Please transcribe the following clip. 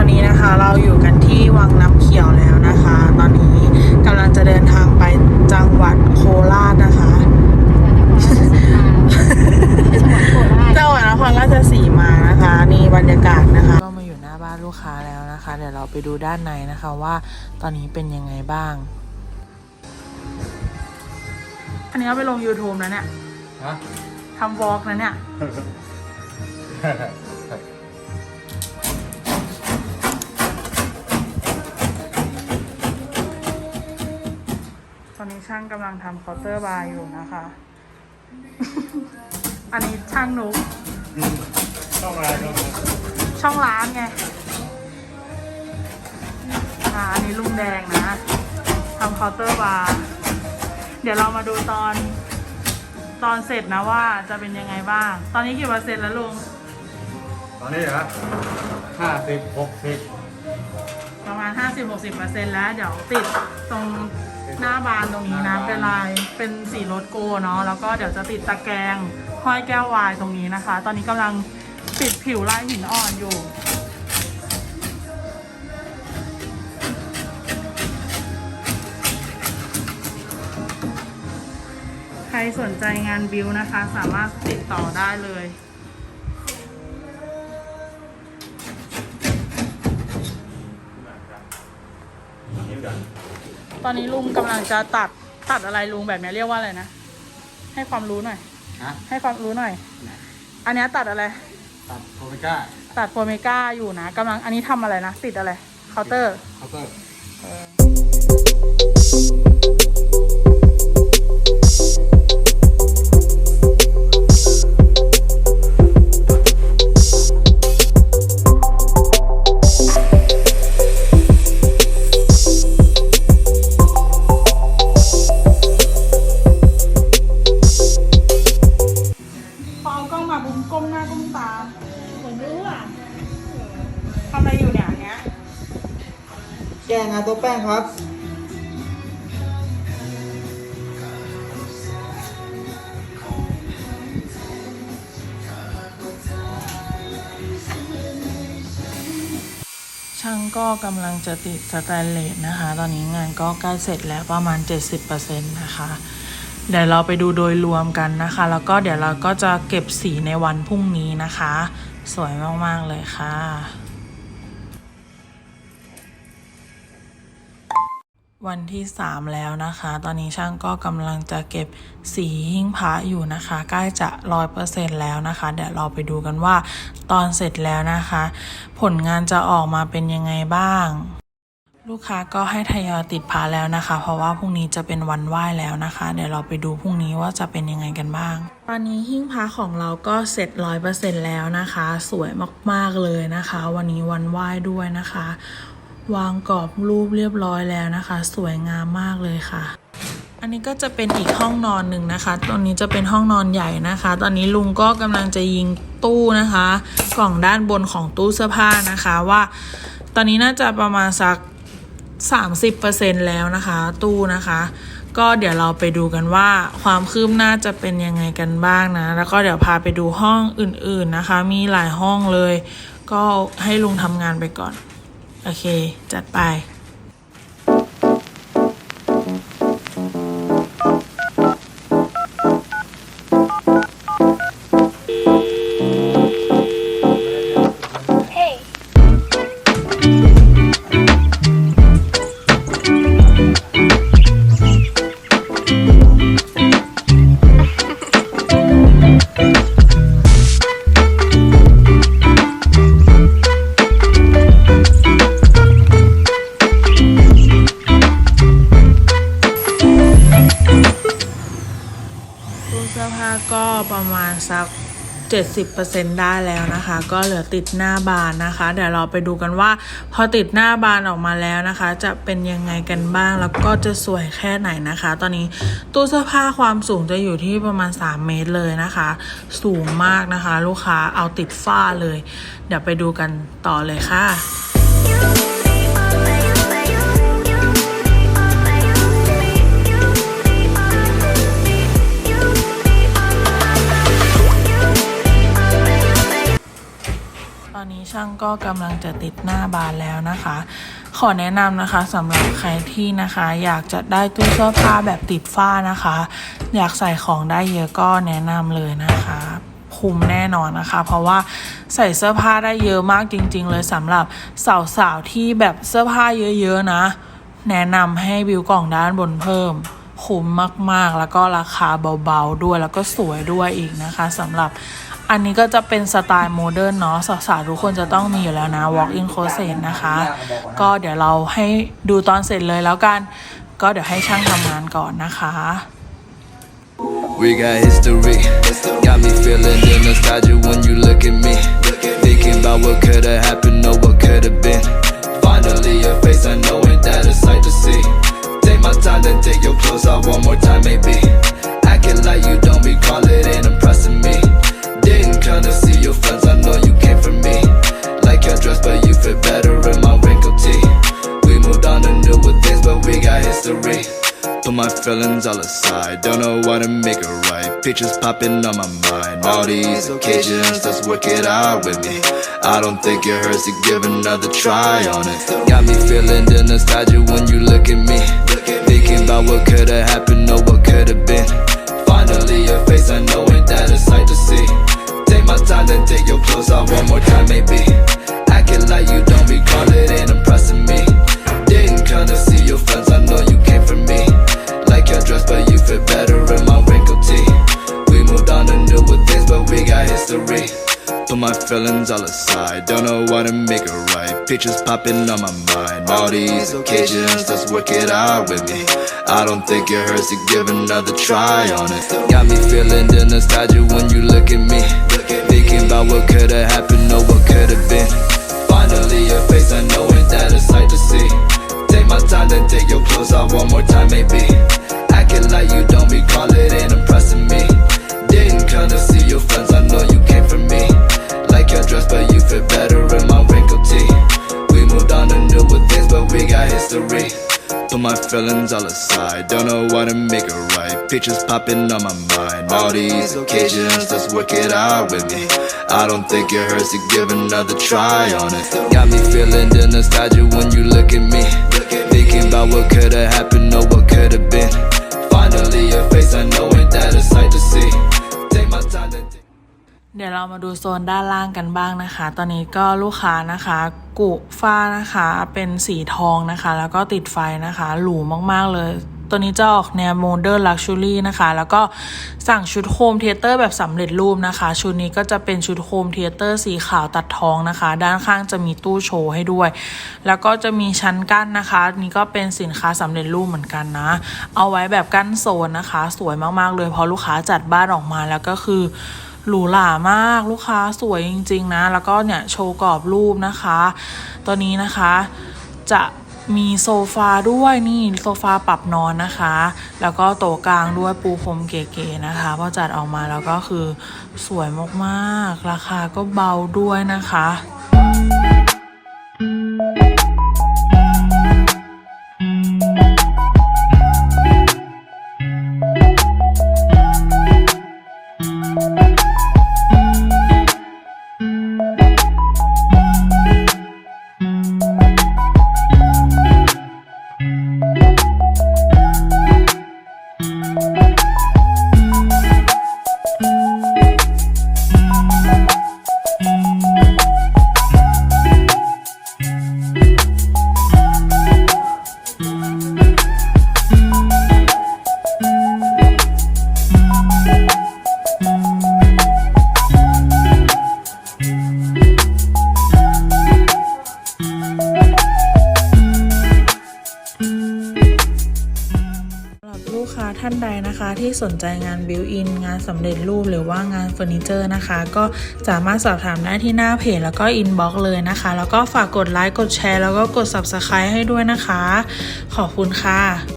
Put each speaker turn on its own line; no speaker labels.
อนนี้นะคะเราอยู่กันที่วังน้ำเขียวแล้วนะคะ ตอนนี้กำลังจะเดินทางไปจังหวัดโคราชนะคะจังหวัดนครราชสีมานะคะนี่บรรยากาศนะคะ ก็มาอยู่หน้าบ้านลูกค้าแล้วนะคะ เดี๋ยวเราไปดูด้านในนะคะว่าตอนนี้เป็นยังไงบ้าง อันนี้เอาไปลง YouTube นะเนี่ย
ฮะ
ทำวอล์กนะเนี่ย ช่างกำลังทำเคาน์เตอร์บาร์อยู่นะคะ อันนี้ช่างนุก
ต้องอะไรต้องอะไร
ช่องร้านไงอ่าอันนี้ลุงแดงนะทำเคาน์เตอร์บาร์ เดี๋ยวเรามาดูตอน ตอนเสร็จนะว่าจะเป็นยังไงบ้าง ตอนนี้กี่เปอร์เซ็นต์แล้วลุง
ตอนนี้เหรอห้าสิบหกสิบ
ประมาณ 50-60%แล้ว เดี๋ยวติดตรง หน้าบานตรงนี้นะ เป็นลายเป็นสีรถโกเนาะแล้วก็เดี๋ยวจะติดตะแกรงห้อยแก้ววายตรงนี้นะคะ ตอนนี้กำลังปิดผิวลายหินอ่อนอยู่ใครสนใจงานบิวนะคะ สามารถติดต่อได้เลย ตอนนี้ลุงกำลังจะตัดตัดอะไรลุงแบบนี้เรียกว่าอะไรนะ ให้ความรู้หน่อย
ฮะ
ให้ความรู้หน่อย อันเนี้ยตัดอะไร
ตัดโทเมก้า
ตัดโฟเมก้าอยู่นะกำลังอันนี้ทำอะไรนะ ติดอะไรเคาน์เตอร์
เคาน์เตอร์
พ
แป้งครับ
ช่างก็กำลังจะติดสแตนเลสนะคะ ตอนนี้งานก็ใกล้เสร็จแล้วประมาณ 70%นะคะ เดี๋ยวเราไปดูโดยรวมกันนะคะ แล้วก็เดี๋ยวเราก็จะเก็บสีในวันพรุ่งนี้นะคะ สวยมาก ๆ เลยค่ะ วันที่ 3 แล้วนะคะ ตอนนี้ช่างก็กำลังจะเก็บสีหิ้งพระอยู่นะคะ ใกล้จะร้อยเปอร์เซ็นแล้วนะคะ เดี๋ยวเราไปดูกันว่า ตอนเสร็จแล้วนะคะ ผลงานจะออกมาเป็นยังไงบ้าง ลูกค้าก็ให้ทยอยติดพาแล้วนะคะ เพราะว่าพรุ่งนี้จะเป็นวันไหว้แล้วนะคะ เดี๋ยวเราไปดูพรุ่งนี้ว่าจะเป็นยังไงกันบ้าง ตอนนี้หิ้งพระของเราก็เสร็จร้อยเปอร์เซ็นแล้วนะคะ สวยมากๆเลยนะคะ วันนี้วันไหว้ด้วยนะคะ วางกรอบรูปเรียบร้อยแล้วนะคะ สวยงามมากเลยค่ะ อันนี้ก็จะเป็นอีกห้องนอนหนึ่งนะคะตอนนี้จะเป็นห้องนอนใหญ่นะคะ ตอนนี้ลุงก็กำลังจะยิงตู้นะคะ กล่องด้านบนของตู้เสื้อผ้านะคะว่า ตอนนี้น่าจะประมาณสัก 30%แล้วนะคะ ตู้นะคะก็เดี๋ยวเราไปดูกันว่าความคืบหน้าจะเป็นยังไงกันบ้างนะ แล้วก็เดี๋ยวพาไปดูห้องอื่นๆนะคะ มีหลายห้องเลย ก็ให้ลุงทำงานไปก่อน โอเค จัดไป ประมาณสัก 70%ได้แล้วนะคะ ก็เหลือติดหน้าบานนะคะ เดี๋ยวเราไปดูกันว่า พอติดหน้าบานออกมาแล้วนะคะ จะเป็นยังไงกันบ้างแล้วก็จะสวยแค่ไหนนะคะ ตอนนี้ตู้เสื้อผ้าความสูงจะอยู่ที่ประมาณ 3 เมตรเลยนะคะ สูงมากนะคะ ลูกค้าเอาติดฝ้าเลย เดี๋ยวไปดูกันต่อเลยค่ะ ก็กำลังจะติดหน้าบานแล้วนะคะ ขอแนะนำนะคะสำหรับใครที่นะคะ อยากจะได้ตู้เสื้อผ้าแบบติดฝ้านะคะ อยากใส่ของได้เยอะก็แนะนำเลยนะคะคุ้มแน่นอนนะคะ เพราะว่าใส่เสื้อผ้าได้เยอะมากจริง ๆ เลยสำหรับสาวๆที่แบบเสื้อผ้าเยอะๆนะ แนะนำให้บิวกล่องด้านบนเพิ่มคุ้มมากๆ แล้วก็ราคาเบาๆด้วยแล้วก็สวยด้วยอีกนะคะสำหรับ อันนี้ก็จะเป็นสไตล์โมเดิร์นเนาะสาวๆทุกคนจะต้องมีอยู่แล้วนะ walk in closet นะคะ ก็เดี๋ยวเราให้ดูตอนเสร็จเลยแล้วกัน ก็เดี๋ยวให้ช่างทำงานก่อนนะคะ
We got history. Got me feeling the nostalgia my feelings all aside, don't know what to make it right. Pictures popping on my mind. All these occasions, let's work it out with me. I don't think it hurts to give another try on it. Got me feeling the nostalgia when you look at me. Thinking about what could have happened or what could have been. Finally, your face, I know ain't that a sight to see. Take my time, then take your clothes off one more time, maybe. Acting like you feelings all aside, don't know what to make it right. Pictures popping on my mind. All these occasions, let's work it out with me. I don't think it hurts to give another try on it. Got me feeling the nostalgia when you look at me. Thinking about what could have happened or what could have been. Finally, your face, I know ain't that a sight to see. Take my time, then take your clothes off one more time, maybe. Acting like you don't recall it ain't impressing me. Didn't kinda see your friends, I know you my feelings all aside, don't know what to make it right. Pictures popping on my mind. All these occasions, let's work it out with me. I don't think it hurts to give another try on it. Got me feeling the nostalgia when you look at me. Thinking about what could have happened or what could have been. Finally, your face, I know ain't that a sight to see. Take my time, take
เดี๋ยวเรามาดูโซนด้านล่างกันบ้างนะคะ ตอนนี้ก็ลูกค้านะคะ กุฝ้านะคะเป็นสีทองนะคะ แล้วก็ติดไฟนะคะ หรูมากๆเลย ตัวนี้จะออกแนวโมเดิร์นลักชัวรี่นะคะ แล้วก็สั่งชุดโฮมเทเตอร์แบบสำเร็จรูปนะคะ ชุดนี้ก็จะเป็นชุดโฮมเทเตอร์สีขาวตัดทองนะคะ ด้านข้างจะมีตู้โชว์ให้ด้วย แล้วก็จะมีชั้นกั้นนะคะ นี่ก็เป็นสินค้าสำเร็จรูปเหมือนกันนะ เอาไว้แบบกั้นโซนนะคะ สวยมากๆเลยเพราะลูกค้าจัดบ้านออกมาแล้วก็คือ หรูหรามากลูกค้าสวยจริง ๆ นะ แล้วก็เนี่ยโชว์กรอบรูปนะคะ ตัวนี้นะคะจะมีโซฟาด้วยนี่โซฟาปรับนอนนะคะ แล้วก็โต๊ะกลางด้วยปูพรมเก๋ๆนะคะพอจัดออกมาแล้วก็คือสวยมากๆ ราคาก็เบาด้วยนะคะ ท่านใดนะคะที่สนใจงานบิวอินงานสำเร็จรูปหรือว่างานเฟอร์นิเจอร์นะคะ ก็สามารถสอบถามได้ที่หน้าเพจแล้วก็อินบ็อกซ์เลยนะคะ แล้วก็ฝากกดไลค์กดแชร์แล้วก็กด Subscribe ให้ด้วยนะคะ ขอบคุณค่ะ